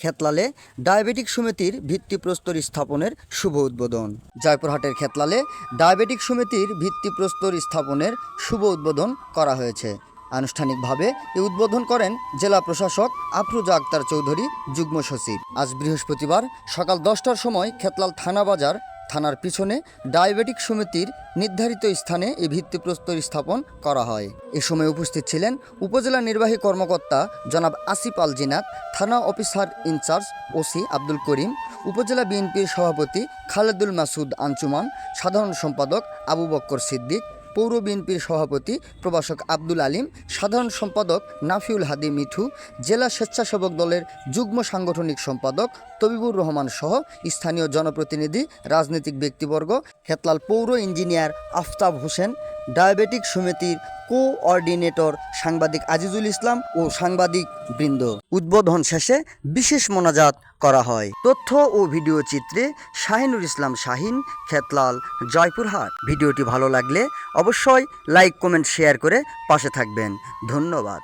খেতলালে diabetic সমিতির ভিত্তিপ্রস্তর স্থাপনের শুভ উদ্বোধন। জয়পুরহাটের খেতলালে ডায়াবেটিক সমিতির ভিত্তিপ্রস্তর স্থাপনের শুভ উদ্বোধন করা হয়েছে। আনুষ্ঠানিকভাবে এ উদ্বোধন করেন জেলা প্রশাসক আফরুজা আক্তার চৌধুরী, যুগ্ম সচিব। আজ বৃহস্পতিবার সকাল দশটার সময় খেতলাল থানা বাজার থানার পিছনে ডায়াবেটিক সমিতির নির্ধারিত স্থানে এই ভিত্তিপ্রস্তর স্থাপন করা হয়। এ সময় উপস্থিত ছিলেন উপজেলা নির্বাহী কর্মকর্তা জনাব আসিফ আল জিনাত, থানা officer in charge OC Abdul Karim, উপজেলা বিএনপির সভাপতি খালেদুল মাসুদ আঞ্চুমান, সাধারণ সম্পাদক আবু বক্কর সিদ্দিক পৌর বিএনপির সভাপতি প্রভাষক আব্দুল আলিম, সাধারণ সম্পাদক নাফিউল হাদি মিঠু, জেলা স্বেচ্ছাসেবক দলের যুগ্ম সাংগঠনিক সম্পাদক তবিবুর রহমান সহ স্থানীয় জনপ্রতিনিধি, রাজনৈতিক ব্যক্তিবর্গ, হেতলাল পৌর ইঞ্জিনিয়ার আফতাব হোসেন ডায়াবেটিক সমিতির কোঅর্ডিনেটর সাংবাদিক আজিজুল ইসলাম ও সাংবাদিক বৃন্দ। উদ্বোধন শেষে বিশেষ মোনাজাত করা হয়। তথ্য ও ভিডিও চিত্রে শাহিনুর ইসলাম শাহিন, খেতলাল, জয়পুরহাট। ভিডিওটি ভালো লাগলে অবশ্যই লাইক, কমেন্ট, শেয়ার করে পাশে থাকবেন। ধন্যবাদ।